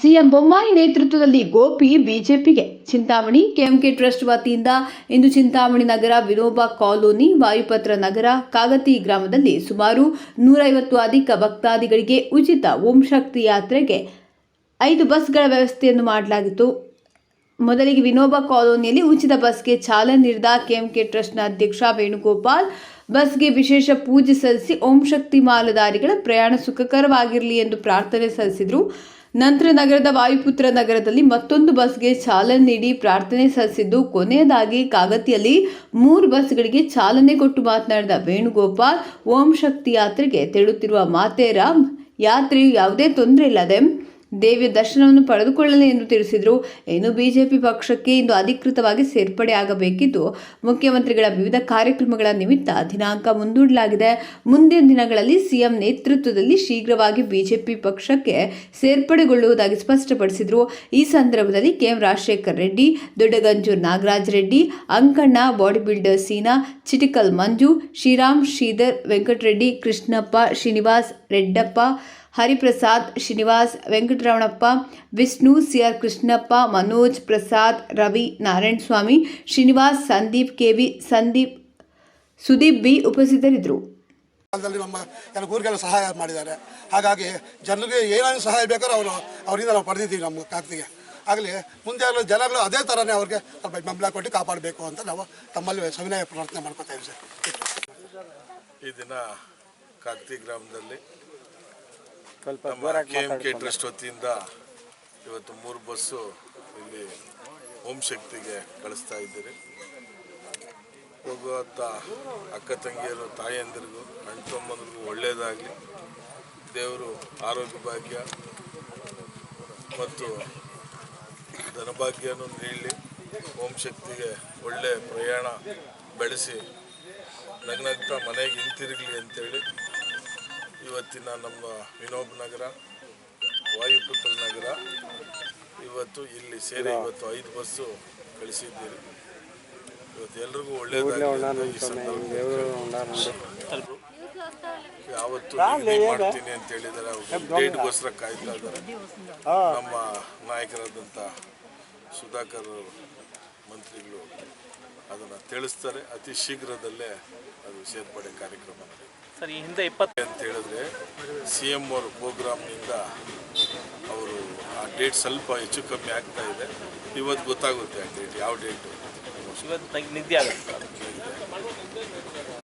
CM Bommai ನೇತೃತ್ವದಲ್ಲಿ ಗೋಪಿ ಬಿಜೆಪಿಗೆ Chintamani, KMK trust ವತಿಯಿಂದ ಇಂದು ಚಿಂತಾಮಣಿ ನಗರ, ವಿನೋಬ ಕಾಲೋನಿ, ವಾಯುಪತ್ರ ನಗರ, ಕಾಗತಿ ಗ್ರಾಮದಲ್ಲಿ ಸುಮಾರು ನೂರೈವತ್ತು ಅಧಿಕ ಭಕ್ತಾದಿಗಳಿಗೆ ಉಚಿತ ಓಂ ಶಕ್ತಿ ಯಾತ್ರೆಗೆ ಐದು ಬಸ್ಗಳ ವ್ಯವಸ್ಥೆಯನ್ನು ಮಾಡಲಾಗಿತ್ತು. ಮೊದಲಿಗೆ ವಿನೋಬ ಕಾಲೋನಿಯಲ್ಲಿ ಉಚಿತ ಬಸ್ಗೆ ಚಾಲನೆ ನೀಡಿದ ಕೆಎಂಕೆ ಟ್ರಸ್ಟ್ನ ಅಧ್ಯಕ್ಷ ವೇಣುಗೋಪಾಲ್, ಬಸ್ಗೆ ವಿಶೇಷ ಪೂಜೆ ಸಲ್ಲಿಸಿ ಓಂ ಶಕ್ತಿ ಮಾಲಧಾರಿಗಳ ಪ್ರಯಾಣ ಸುಖಕರವಾಗಿರಲಿ ಎಂದು ಪ್ರಾರ್ಥನೆ ಸಲ್ಲಿಸಿದರು. ನಂತರ ನಗರದ ವಾಯುಪುತ್ರ ನಗರದಲ್ಲಿ ಮತ್ತೊಂದು ಬಸ್ಗೆ ಚಾಲನೆ ನೀಡಿ ಪ್ರಾರ್ಥನೆ ಸಲ್ಲಿಸಿದ್ದು, ಕೊನೆಯದಾಗಿ ಕಾಗತಿಯಲ್ಲಿ ಮೂರು ಬಸ್ಗಳಿಗೆ ಚಾಲನೆ ಕೊಟ್ಟು ಮಾತನಾಡಿದ ವೇಣುಗೋಪಾಲ್, ಓಂ ಶಕ್ತಿ ಯಾತ್ರೆಗೆ ತೆರಳುತ್ತಿರುವ ಮಾತೇರಾಮ್ ಯಾತ್ರೆಯು ಯಾವುದೇ ತೊಂದರೆ ಇಲ್ಲದೆ ದೇವಿಯ ದರ್ಶನವನ್ನು ಪಡೆದುಕೊಳ್ಳಲಿ ಎಂದು ತಿಳಿಸಿದರು. ಇನ್ನು ಬಿಜೆಪಿ ಪಕ್ಷಕ್ಕೆ ಇಂದು ಅಧಿಕೃತವಾಗಿ ಸೇರ್ಪಡೆ ಆಗಬೇಕಿದ್ದು, ಮುಖ್ಯಮಂತ್ರಿಗಳ ವಿವಿಧ ಕಾರ್ಯಕ್ರಮಗಳ ನಿಮಿತ್ತ ದಿನಾಂಕ ಮುಂದೂಡಲಾಗಿದೆ. ಮುಂದಿನ ದಿನಗಳಲ್ಲಿ ಸಿಎಂ ನೇತೃತ್ವದಲ್ಲಿ ಶೀಘ್ರವಾಗಿ ಬಿಜೆಪಿ ಪಕ್ಷಕ್ಕೆ ಸೇರ್ಪಡೆಗೊಳ್ಳುವುದಾಗಿ ಸ್ಪಷ್ಟಪಡಿಸಿದರು. ಈ ಸಂದರ್ಭದಲ್ಲಿ KM Rajashekar Reddy, Doddaganjur Nagaraj Reddy, Ankanna body builder Seena, Chitikal Manju, Sriram Sridhar Venkatareddy, Krishnappa Srinivas Reddappa Hariprasad Srinivas Venkataramanappa Vishnu CR Krishnappa Manoj Prasad Ravi Narayana Swamy Srinivas Sandeep KV Sandeep Sudeep B ಉಪಸ್ಥಿತರಿದ್ದರು. ಕಾಲದಲ್ಲಿ ನಮ್ಮ ಕೆಲವು ಊರಿಗೆಲ್ಲ ಸಹಾಯ ಮಾಡಿದ್ದಾರೆ. ಹಾಗಾಗಿ ಜನರಿಗೆ ಏನೇನು ಸಹಾಯ ಬೇಕಾದ್ರೂ ಅವರು ಅವರಿಂದ ನಾವು ಪಡೆದಿದ್ದೀವಿ ನಮ್ಮ ಕಾಕ್ತಿಗೆ ಆಗಲಿ ಮುಂದೆ ಎಲ್ಲ ಜನಗಳು ಅದೇ ಥರನೇ ಅವ್ರಿಗೆ ಸ್ವಲ್ಪ ಬೆಂಬಲ ಕೊಟ್ಟು ಕಾಪಾಡಬೇಕು ಅಂತ ನಾವು ತಮ್ಮಲ್ಲಿ ಸವಿನಯ ಪ್ರಾರ್ಥನೆ ಮಾಡ್ಕೊತಾ ಇದ್ದೀವಿ ಸರ್. ಈ ದಿನ ಕಾಕ್ತಿ ಗ್ರಾಮದಲ್ಲಿ ನಮ್ಮ ಕೆ ಎಂ ಕೆ ಟ್ರಸ್ಟ್ ವತಿಯಿಂದ ಇವತ್ತು ಮೂರು ಬಸ್ಸು ಇಲ್ಲಿ ಓಂ ಶಕ್ತಿಗೆ ಕಳಿಸ್ತಾ ಇದ್ದೀರಿ. ಹೋಗುವಂಥ ಅಕ್ಕ ತಂಗಿಯರು ತಾಯಂದಿರಿಗೂ ಅಣ್ಣ ತಮ್ಮಂದಿರಿಗೂ ಒಳ್ಳೆಯದಾಗಲಿ ದೇವರು ಆರೋಗ್ಯ ಭಾಗ್ಯ ಮತ್ತು ಧನಭಾಗ್ಯನೂ ನೀಡಲಿ. ಓಂ ಶಕ್ತಿಗೆ ಒಳ್ಳೆಯ ಪ್ರಯಾಣ ಬೆಳೆಸಿ ನಗ್ನಗ್ತಾ ಮನೆಗೆ ಹಿಂತಿರುಗಲಿ ಅಂತೇಳಿ. ಇವತ್ತಿನ ನಮ್ಮ ವಿನೋಬ್ ನಗರ ವಾಯುಪುತ್ರ ನಗರ. ಇವತ್ತು ಇಲ್ಲಿ ಸೇರಿ ಇವತ್ತು ಐದು ಬಸ್ಸು ಕಳಿಸಿದ್ದೀರಿ. ಇವತ್ತು ಎಲ್ರಿಗೂ ಒಳ್ಳೆಯದಾಗಲಿ ಈ ಸಂದರ್ಭದಲ್ಲಿ ಯಾವತ್ತು ಮಾಡ್ತೀನಿ ಅಂತ ಹೇಳಿದರೆ ಡೇಟ್ಗೋಸ್ಕರ ಕಾಯ್ತಾ ಇದ್ದಾರೆ. ನಮ್ಮ ನಾಯಕರಾದಂಥ ಸುಧಾಕರ್ ಮಂತ್ರಿಗಳು ಅದನ್ನು ತಿಳಿಸ್ತಾರೆ. ಅತಿ ಶೀಘ್ರದಲ್ಲೇ ಅದು ಸೇರ್ಪಡೆ ಕಾರ್ಯಕ್ರಮ. ಸರ್ ಈ ಹಿಂದೆ ಇಪ್ಪತ್ತು ಅಂತ ಹೇಳಿದ್ರೆ ಸಿ ಎಂ ಓರ್ ಪ್ರೋಗ್ರಾಮ್ನಿಂದ ಅವರು ಆ ಡೇಟ್ ಸ್ವಲ್ಪ ಹೆಚ್ಚು ಕಮ್ಮಿ ಆಗ್ತಾ ಇದೆ. ಇವತ್ತು ಗೊತ್ತಾಗುತ್ತೆ ಆ ಡೇಟ್ ಯಾವ ಡೇಟು ಇವತ್ತು ನಿದ್ದೆ ಆಗುತ್ತೆ.